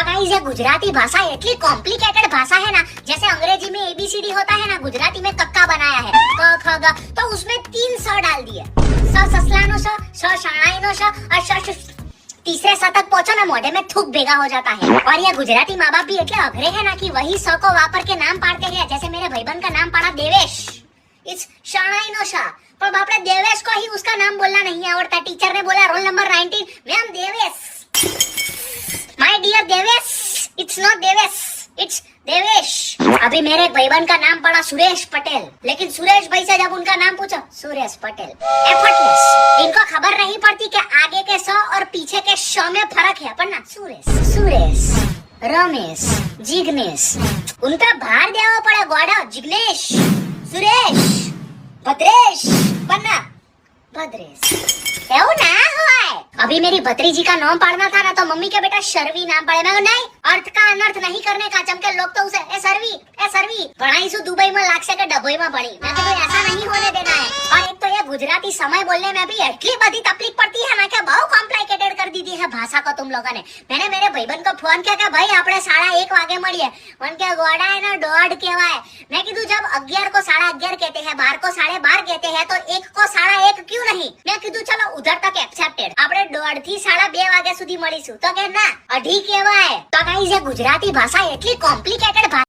तो गाइस ये गुजराती भाषा इतनी कॉम्प्लिकेटेड भाषा है ना, जैसे अंग्रेज़ी में एबीसीडी होता है ना, गुजराती में कक्का बनाया है, क, ख, ग तो उसमें तीन स डाल दिए। स ससलानो स स शाणाईनो स, और श- तीसरे स तक पहुंचो ना मोढे में थूक भेगा हो जाता है। और ये गुजराती माँ बाप भी इतने अघरे है ना कि वही स को वापर के नाम पाड़ते हैं जैसे मेरे भाई भाईबंद का नाम पाड़ा देवेश। इट्स शाणाईनो शाह पर बाप रे, देवेश को ही उसका नाम बोलना नहीं आवड़ता। टीचर ने बोला, roll number 19 ma'am Devesh. It's not Devesh it's Devesh अभी मेरे एक बहन का नाम पड़ा सुरेश पटेल। लेकिन सुरेश भाई से जब उनका नाम पूछा, सुरेश पटेल। एफर्टलेस इनको खबर नहीं पड़ती कि आगे के सौ और पीछे के सौ में फ़र्क है, पर ना, सुरेश सुरेश, रमेश, जिग्नेश। उनका भार देवा पड़ा गोड़ा, जिग्नेश, सुरेश, भद्रेश, पन्ना, भद्रेश। अभी मेरी भत्रीजी का नाम पढ़ना था ना तो मम्मी के बेटा शर्वी नाम पड़े मैं कहा, नहीं अर्थ का अनर्थ नहीं करने का चमके लोग तो उसे ए सरवी ए सरवी ભણાઈશું દુબઈમાં લાગશે કે ડભોઈમાં ભણી मैं कहा ऐसा नहीं होने देना है और एक तो ये गुजराती समय बोलने में भी એટલી બધી તકલીફ પડતી है ना कि બહુ कॉम्प्लिकेटेड कर दी थी है भाषा को तुम लोगों ने मैंने मेरे भाईबंद को फोन किया कि भाई આપણે સાડા એક વાગે મળીએ મને કે ગોડા એનો દોઢ કહેવાય मैं કીધું जब अगियार को साढ़ा अगियार कहते हैं बार को साढ़े बार कहते हैं तो एक को साढ़ा एक क्यों नहीं मैं કીધું ચલો ઉધર તક એક્સેપ્ટેડ આપણે દોઢથી સાડા બે વાગ્યા સુધી મળીશું. તો કે ના, અઢી કેવાય તો કઈ છે, ગુજરાતી ભાષા એટલી કોમ્પ્લિકેટેડ